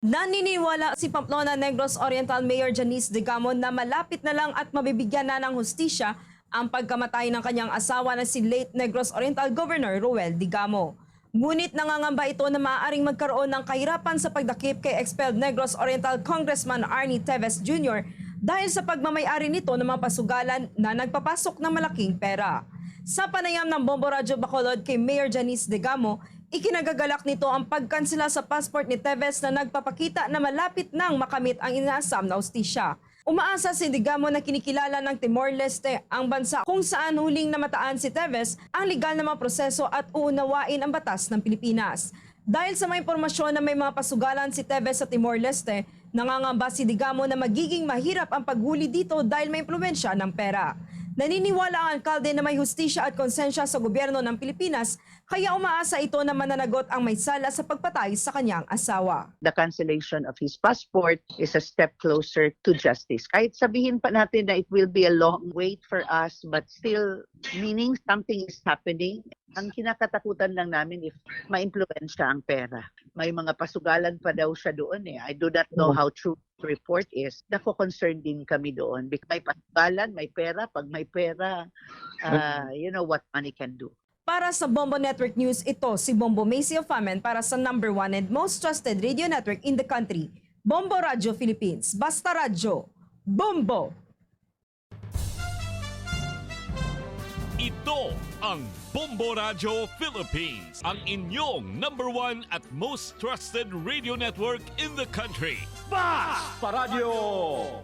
Naniniwala si Pamplona Negros Oriental Mayor Janice Digamo na malapit na lang at mabibigyan na ng hustisya ang pagkamatay ng kanyang asawa na si late Negros Oriental Governor Roel Digamo. Ngunit nangangamba ito na maaaring magkaroon ng kahirapan sa pagdakip kay expelled Negros Oriental Congressman Arnie Teves Jr. dahil sa pagmamayari nito ng mga pasugalan na nagpapasok ng malaking pera. Sa panayam ng Bombo Radyo Bacolod kay Mayor Janice Digamo, ikinagagalak nito ang pagkansela sa passport ni Teves na nagpapakita na malapit nang makamit ang inaasam na ustisya. Umaasa si Digamo na kinikilala ng Timor-Leste ang bansa kung saan huling namataan si Teves ang legal na mga proseso at uunawain ang batas ng Pilipinas. Dahil sa mga impormasyon na may mga pasugalan si Teves sa Timor-Leste, nangangamba si Digamo na magiging mahirap ang paghuli dito dahil may impluensya ng pera. Naniniwala ang alkalde na may hustisya at konsensya sa gobyerno ng Pilipinas, kaya umaasa ito na mananagot ang may sala sa pagpatay sa kanyang asawa. the cancellation of his passport is a step closer to justice. Kahit sabihin pa natin na it will be a long wait for us, but still, meaning something is happening. Ang kinakatakutan lang namin if ma-impluensya ang pera. May mga pasugalan pa daw siya doon eh. I do not know how true report is. Nako concerned din kami doon. Because may pasugalan, may pera. Pag may pera, uh, you know what money can do. Para sa Bombo Network News, ito si Bombo Macy of Famen para sa number one and most trusted radio network in the country, Bombo Radio Philippines. Basta Radio, Bombo! Ito ang Bombo Radio Philippines, ang inyong number one at most trusted radio network in the country. Paradyo Bombo!